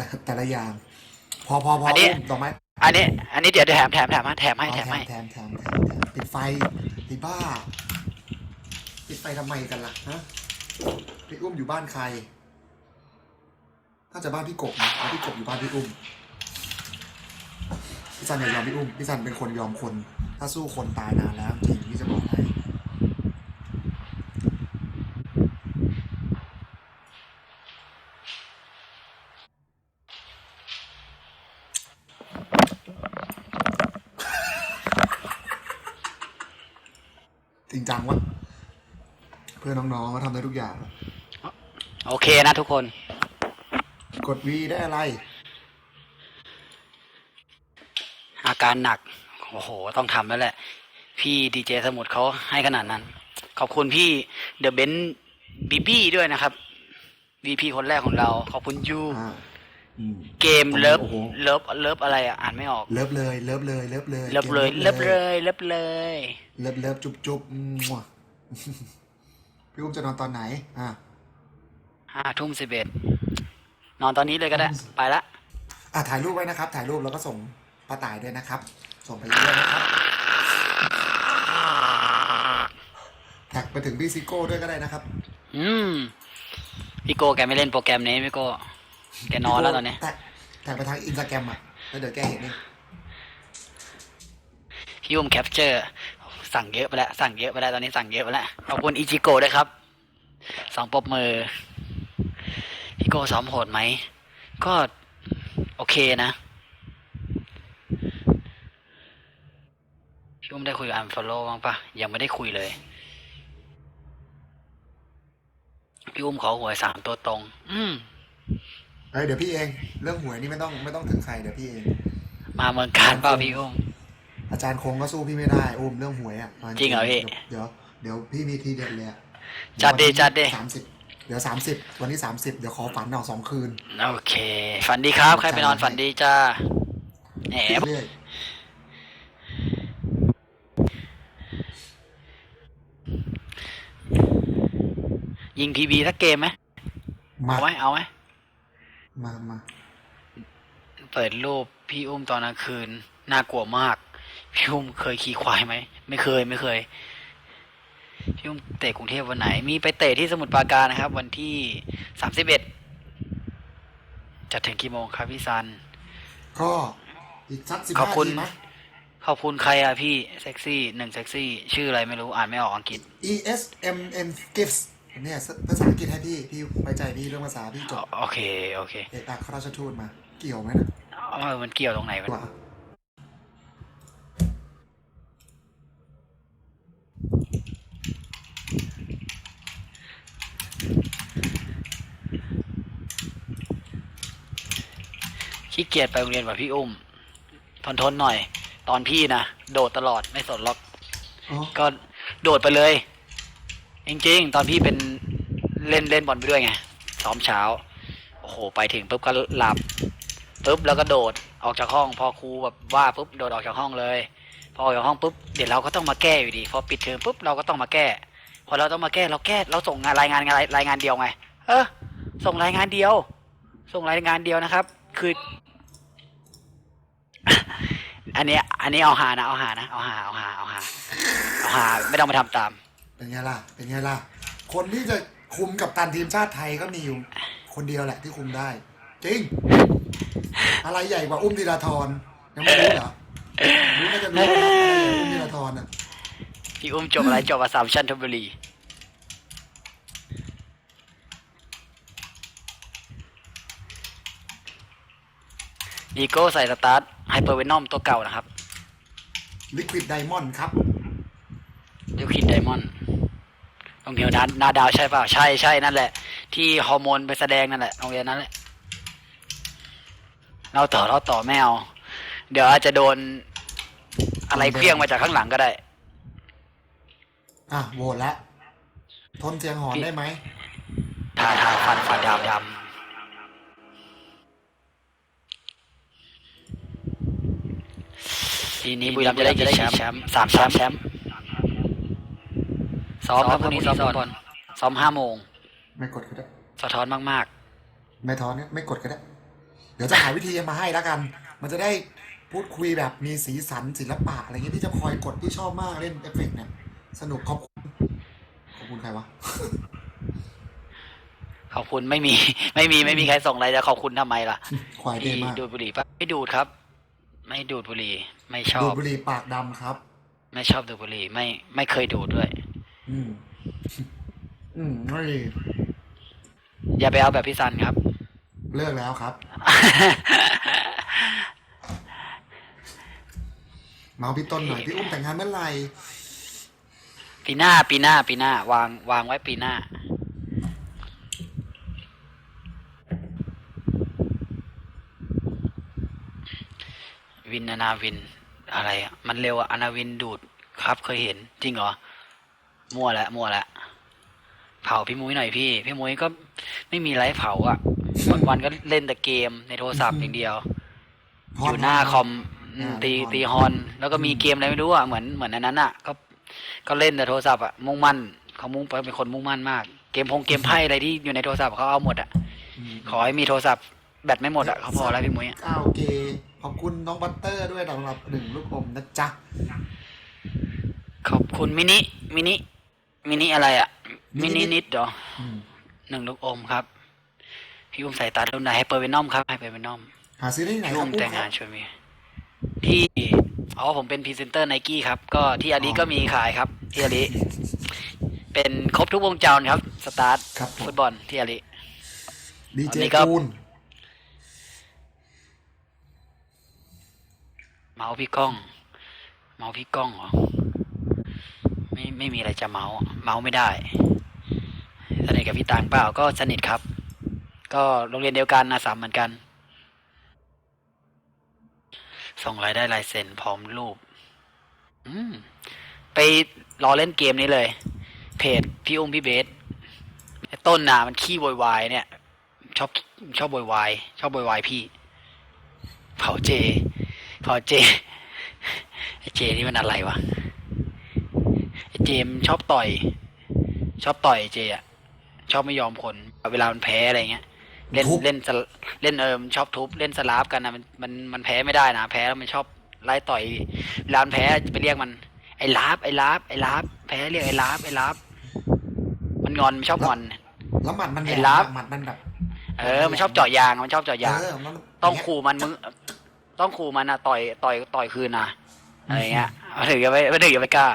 ละแต่ละอย่าง พอพอพออันนี้อุ้มดอกไม้อันนี้ อันนี้เดี๋ยวแถมแถมแถมให้แถมให้เอาแถมให้แถมแถมแถมแถมปิดไฟไอ้บ้า ปิดไฟทำไมกันล่ะฮะพี่อุ้มอยู่บ้านใครน่าจะบ้านพี่กบนะแล้วพี่กบอยู่บ้านพี่อุ้มพี่ซันอย่ายอมพี่อุ้มพี่ซันเป็นคนยอมคน ถ้าสู้คนตายนานแล้วจริงพี่จะบอกให้จ ริงจังวะเพื่อน้องๆก็ทำได้ทุกอย่าง โอเคนะทุกคน กดวีได้อะไร อาการหนัก โอ้โห ต้องทำแล้วแหละ พี่ดีเจสมุดเขาให้ขนาดนั้น ขอบคุณพี่เดอะเบนบีบี้ด้วยนะครับ VP คนแรกของเรา ขอบคุณยูอ่าอืม เกมเลิฟโอ้โห เลิฟเลิฟอะไรอะอ่านไม่ออกเลิฟเลยเลิฟเลยเลิฟเลยเลิฟเลยกมเลิฟเลยเลิฟเลย เลิฟเลิฟจุ๊บจุ๊บมั่วพี่อุ้มจะนอนตอนไหน อะห้าทุ่มสิบเอ็ดนอนตอนนี้เลยก็ได้ไปละ อะถ่ายรูปไว้นะครับ ถ่ายรูปแล้วก็ส่งป้าต่ายด้วยนะครับ ส่งไปเรื่อยๆนะครับแท็กไปถึงพี่ซิโก้ด้วยก็ได้นะครับ อืมพี่โกแกไม่เล่นโปรแกรมนี้พี่โก แกนอนแล้วตอนนี้แท็กแท็กไปทางอินสตาแกรมอะแล้วเดี๋ยวแกเห็นเองพี่อุ้มแคปเจอร์สั่งเยอะไปแล้วสั่งเยอะไปแล้วตอนนี้สั่งเยอะไปแล้วขอบคุณอิจิโกะด้วยครับสองปรบมือพี่โกซ้อมโหดไหม ก็โอเคนะพี่อุ้มได้คุยกับอันฟอลโล่บ้างปะยังไม่ได้คุยเลยพี่อุ้มขอหวยสามตัวตรง อืม เอ้ยเดี๋ยวพี่เอง เรื่องหวยนี่ไม่ต้องไม่ต้องถึงใครเดี๋ยวพี่เอง มาเมืองการเปล่าพี่อุ้ม อาจารย์คงก็สู้พี่ไม่ได้อุ้มเรื่องหวยอะมาจริงเหรอพี่เดี๋ยวเดี๋ยวพี่มีทีเด็ดเลยอะจัดดิจัดดิสามสิบเดี๋ยวสามสิบวันที่สามสิบเดี๋ยวขอฝันเอาสองคืน โอเค ฝันดีครับ ใครไปนอนฝันดีจ้าแหมเรื่อยยิงพีบีสักเกมไหมมาเอาไหมเอาไหม มามาเปิดรูปพี่อุ้มตอนกลางคืนน่ากลัวมาก พี่อุ้มเคยขี่ควายไหมไม่เคยไม่เคยพี่อุ้มเตะกรุงเทพวันไหน มีไปเตะที่สมุทรปราการนะครับ วันที่สามสิบเอ็ดจะถึงกี่โมงครับพี่ซัน ก็อีกสักสิบขอบห้าคุณทีไหมขอบคุณใครอะพี่เซ็กซี่หนึ่งเซ็กซี่ ชื่ออะไรไม่รู้อ่านไม่ออกอังกฤษ E S M N Gifts เนี่ยภาษาอังกฤษให้พี่พี่ไว้ใจพี่เรื่องภาษาพี่จบโอเคโอเคเอกอัครราชทูตมา เกี่ยวไหมนะเออมันเกี่ยวตรงไหนวะว่าขี้เกียจไปโรงเรียนกว่าพี่อุ้มทนทนๆหน่อย ตอนพี่นะโดดตลอดไม่สนหรอกอ๋อก็โดดไปเลย จริงๆตอนพี่เป็นเล่นเล่นบอลไปด้วยไงซ้อมเช้าโอ้โหไปถึงปุ๊บก็หลับปุ๊บแล้วก็โดดออกจากห้อง พอครูแบบว่าปุ๊บโดดออกจากห้องเลย พอออกจากห้องปุ๊บเดี๋ยวเราก็ต้องมาแก้อยู่ดี พอปิดเทอมปุ๊บเราก็ต้องมาแก้ พอเราต้องมาแก้เราแก้เราส่งงานรายงานงานรายงานเดียวไง เออส่งรายงานเดียว ส่งรายงานเดียวนะครับ คือ อันนี้ อันนี้เอาหานะเอาหานะเอาหาเอาหาเอาหาเอาหาไม่ต้องมาทำตาม เป็นไงล่ะ เป็นไงล่ะ คนที่จะคุมกับตันทีมชาติไทยก็มีอยู่ คนเดียวแหละที่คุมได้ จริง อะไรใหญ่กว่าอุ้มธีราธรยังไม่รู้เหรอรู้น่าจะรู้นะอะไรใหญ่กว่าอุ้มธีราธรอะพี่อุ้มจบอะไรจบอาสามชันทบุรีดีโก้ใส่สตาร์ทไฮเปอร์เวนอมตัวเก่านะครับ ลิควิดไดมอนด์ครับดิวคินไดมอนด์ โรงเรียนนานาดาวใช่เปล่าใช่ใช่นั่นแหละ ที่ฮอร์โมนไปแสดงนั่นแหละโรงเรียนนั้นแหละเราต่อเราต่อไม่เอาเดี๋ยวอาจจะโดนอะไรเคลี้ยงมาจากข้างหลังก็ได้ อะโหวตแล้วทนเสียงหอนได้ไหมทาทาฟันฟันดำดำทีนี้บุรีรัมย์จะได้กี่แชมป์แชมป์สามแชมป์แชมป์ ซ้อมครับพรุ่งนี้ซ้อมบอลซ้อมห้าโมงไม่กดก็ได้ สะท้อนมากไม่ท้อนเนี่ยไม่กดก็ได้ๆเดี๋ยวจะหาวิธีมาให้แล้วกัน มันจะได้พูดคุยแบบมีสีสันศิลปะอะไรเงี้ยพี่จะคอยกดที่ชอบมากเล่นเอฟเฟกต์เนี่ยสนุกขอบคุณขอบคุณใครวะขอบคุณไม่มี ไม่มีไม่มีใครส่งอะไรจะขอบคุณทำไมล่ะควายเท่พี่มากดูดบุหรี่ปะไม่ดูดครับ ไม่ดูดบุหรี่ ไม่ชอดูดบบุหรี่ปากดำครับ ไม่ชอบดูดบุหรี่ไม่ไม่เคยดูดด้วย อืม อืมไม่ดีอย่าไปเอาแบบพี่ซันครับ เลิกแล้วครับ เมาพี่ต้นหน่อยพี่อุ้มแต่งงานเมื่อไหร่ปีหน้า ปีหน้า ปีหน้า วางวางไว้ปีหน้า วินอนาวินอะไรอะมันเร็วอะอนาวินดูดครับเคยเห็น จริงเหรอ มั่วละมั่วละเผาพี่มุ้ยหน่อยพี่ พี่มุ้ยก็ไม่มีไรเผาอะวันวันๆก็เล่นแต่เกมในโทรศัพท์อย่างเดียวพอยู่หน้าคอมอืมอ่าตีฮอนตีฮอนแล้วก็มีเกมอะไรไม่รู้อะเหมือนเหมือนอันนั้นอะ ก็ก็เล่นแต่โทรศัพท์อะมุ่งมั่นเขามุ่งเป็นคนมุ่งมั่นมาก เกมพงเกมไพ่อะไรที่อยู่ในโทรศัพท์เขาเอาหมดอะอืมขอให้มีโทรศัพท์แบตไม่หมดอะเขาพอแล้วพี่มุ้ยอะก้าวเกขอบคุณน้องบัตเตอร์ด้วยสำหรับหนึ่งลูกอมนะจ๊ะขอบคุณมินิมินิ มินิอะไรอะ มิมินินินิดเหรออืมหนึ่งลูกอมครับ พี่อุ้มใส่ตารุ่นไหนให้เปิดเวนอมครับให้เปิดเวนอมหาซื้อได้ที่ไหนพี่ครัอุ้บมอุ้แต่มงครังาบนชวนมีที่อ๋อผมเป็นพรีเซนเตอร์ไนกี้ครับ ก็ที่อาลีอ๋อก็มีขายครับ ที่อาลีเป็นครบทุกวงจรครับ สตาร์ทครับผม ฟุตบอลที่อาลี ดีเจอันนี้ก็ปูนเมาส์พี่ก้อง เมาส์พี่ก้องเหรอ ไม่ไม่มีอะไรจะเมาเมาไม่ได้ สนิทกับพี่ตางเปล่าก็สนิทครับ ก็โรงเรียนเดียวกันนะสามเหมือนกัน ส่งรายได้ลายเซ็นพร้อมรูป อืม ไปรอเล่นเกมนี้เลย เพจพี่อุ้มพี่เบสต้นน่ะมันขี้โวยวายเนี่ย ชอบชอบโวยวายชอบโวยวายพี่ เผาเจ เผาเจ ไอเจนี่มันอะไรวะ เจมนชอบต่อย ชอบต่อยไอ้เจอะชอบไม่ยอมคนเวลามันแพ้อะไรเงี้ย เล่นทุบ เล่นสลเล่นเอิมนชอบทุบ เล่นสลาฟกันนะมันมันมันแพ้ไม่ได้นะแพ้แล้วมันชอบไล่ต่อยเวลามันแพ้จะไปเรียกมัน ไอ้ลาบไอ้ลาบไอ้ลาบแพ้เรียกไอ้ลาบไอ้ลาบมันงอนมันชอบงอน แล้วหมัดมันแหลไอ้มลับอะหมัดมันแบบเออ มันชอบเจาะยางมันชอบเจาะยาง เออมันต้องย่าเยขู่มันมึงต้องขู่มันนะต่อยต่อยต่อยคืนนะอะไรเงี้ยมันถึงจะไม่มันถึงจะไม่กล้า